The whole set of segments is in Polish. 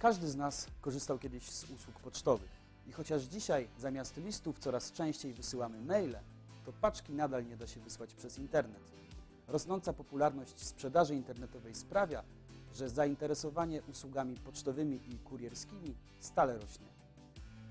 Każdy z nas korzystał kiedyś z usług pocztowych i chociaż dzisiaj zamiast listów coraz częściej wysyłamy maile, to paczki nadal nie da się wysłać przez internet. Rosnąca popularność sprzedaży internetowej sprawia, że zainteresowanie usługami pocztowymi i kurierskimi stale rośnie.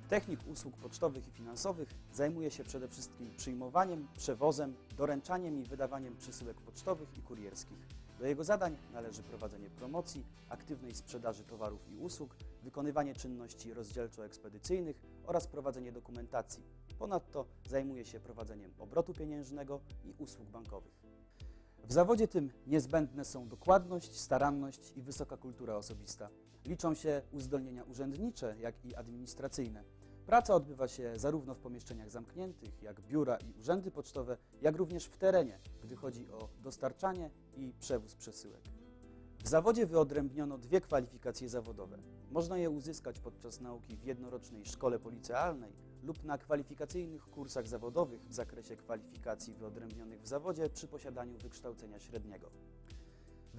Technik usług pocztowych i finansowych zajmuje się przede wszystkim przyjmowaniem, przewozem, doręczaniem i wydawaniem przesyłek pocztowych i kurierskich. Do jego zadań należy prowadzenie promocji, aktywnej sprzedaży towarów i usług, wykonywanie czynności rozdzielczo-ekspedycyjnych oraz prowadzenie dokumentacji. Ponadto zajmuje się prowadzeniem obrotu pieniężnego i usług bankowych. W zawodzie tym niezbędne są dokładność, staranność i wysoka kultura osobista. Liczą się uzdolnienia urzędnicze, jak i administracyjne. Praca odbywa się zarówno w pomieszczeniach zamkniętych, jak biura i urzędy pocztowe, jak również w terenie, gdy chodzi o dostarczanie i przewóz przesyłek. W zawodzie wyodrębniono dwie kwalifikacje zawodowe. Można je uzyskać podczas nauki w jednorocznej szkole policealnej lub na kwalifikacyjnych kursach zawodowych w zakresie kwalifikacji wyodrębnionych w zawodzie przy posiadaniu wykształcenia średniego.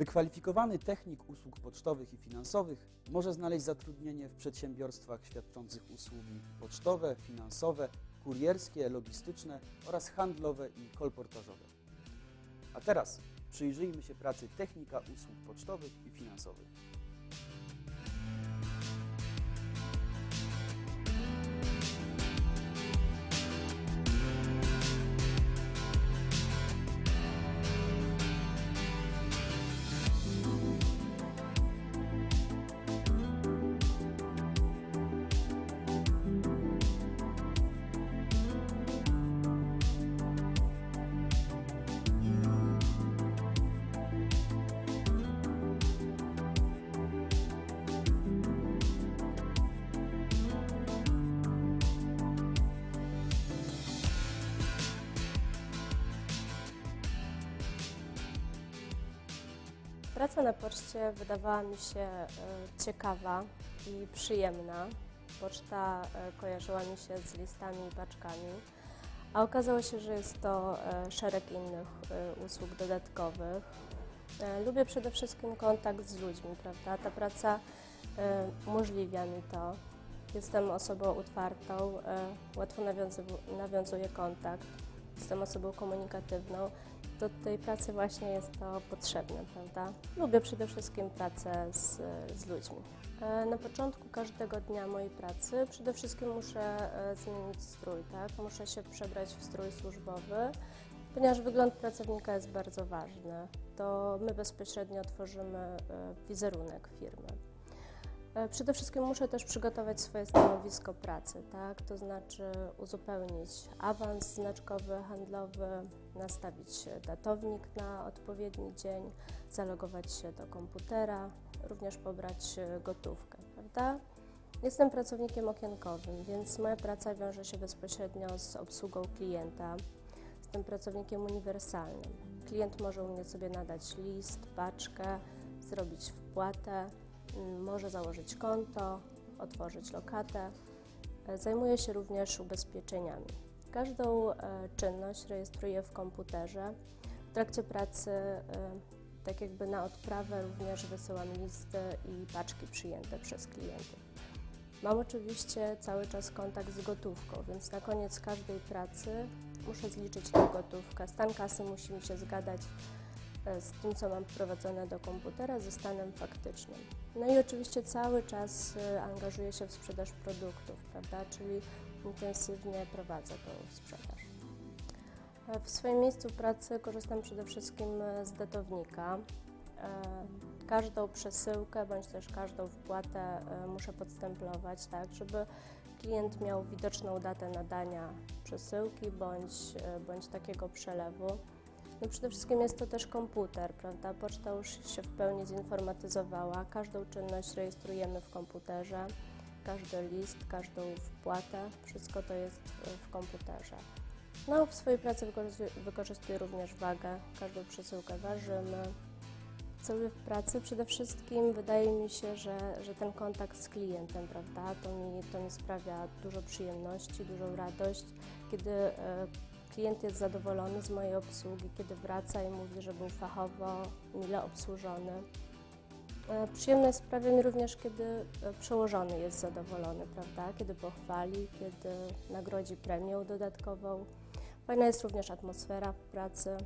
Wykwalifikowany technik usług pocztowych i finansowych może znaleźć zatrudnienie w przedsiębiorstwach świadczących usługi pocztowe, finansowe, kurierskie, logistyczne oraz handlowe i kolportażowe. A teraz przyjrzyjmy się pracy technika usług pocztowych i finansowych. Praca na poczcie wydawała mi się e, ciekawa i przyjemna. Poczta e, kojarzyła mi się z listami i paczkami, a okazało się, że jest to e, szereg innych usług dodatkowych. Lubię przede wszystkim kontakt z ludźmi, prawda? Ta praca umożliwia mi to. Jestem osobą otwartą, łatwo nawiązuję kontakt, jestem osobą komunikatywną do tej pracy właśnie jest to potrzebne, prawda? Lubię przede wszystkim pracę z, z ludźmi. E, Na początku każdego dnia mojej pracy przede wszystkim muszę e, zmienić strój, tak? Muszę się przebrać w strój służbowy, ponieważ wygląd pracownika jest bardzo ważny. To my bezpośrednio tworzymy e, wizerunek firmy. E, Przede wszystkim muszę też przygotować swoje stanowisko pracy, tak? to znaczy uzupełnić awans znaczkowy, handlowy, nastawić datownik na odpowiedni dzień, zalogować się do komputera, również pobrać e, gotówkę, prawda? Jestem pracownikiem okienkowym, więc moja praca wiąże się bezpośrednio z obsługą klienta. Jestem pracownikiem uniwersalnym. Klient może u mnie sobie nadać list, paczkę, zrobić wpłatę, może założyć konto, otworzyć lokatę. E, Zajmuję się również ubezpieczeniami. Każdą e, czynność rejestruję w komputerze. W trakcie pracy, e, tak jakby na odprawę, również wysyłam listy i paczki przyjęte przez klientów. Mam oczywiście cały czas kontakt z gotówką, więc na koniec każdej pracy muszę zliczyć tę gotówkę. Stan kasy musi mi się zgadać z tym, co mam wprowadzone do komputera, ze stanem faktycznym. No i oczywiście cały czas e, angażuję się w sprzedaż produktów, prawda, czyli intensywnie prowadzę tą sprzedaż. E, W swoim miejscu pracy korzystam przede wszystkim e, z datownika. E, Każdą przesyłkę bądź też każdą wpłatę e, muszę podstemplować, tak, żeby klient miał widoczną datę nadania przesyłki bądź, e, bądź takiego przelewu. No przede wszystkim jest to też komputer, prawda? Poczta już się w pełni zinformatyzowała. Każdą czynność rejestrujemy w komputerze, każdy list, każdą wpłatę, wszystko to jest w komputerze. No, w swojej pracy wykorzystuję, również wagę, każdą przesyłkę ważymy. Lubię w pracy? Przede wszystkim wydaje mi się, że, że ten kontakt z klientem, prawda? To mi, to mi sprawia dużo przyjemności, dużą radość, kiedy e, klient jest zadowolony z mojej obsługi, kiedy wraca i mówi, że był fachowo, mile obsłużony. E, Przyjemność sprawia mi również, kiedy e, przełożony jest zadowolony, prawda? Kiedy pochwali, kiedy nagrodzi premią dodatkową. Fajna jest również atmosfera w pracy,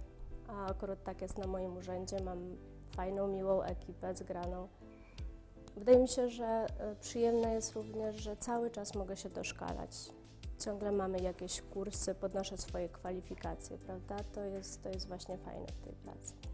a akurat tak jest na moim urzędzie. Mam fajną, miłą ekipę zgraną. Wydaje mi się, że e, przyjemne jest również, że cały czas mogę się doszkalać. Ciągle mamy jakieś kursy, podnoszę swoje kwalifikacje, prawda? To jest, to jest właśnie fajne w tej pracy.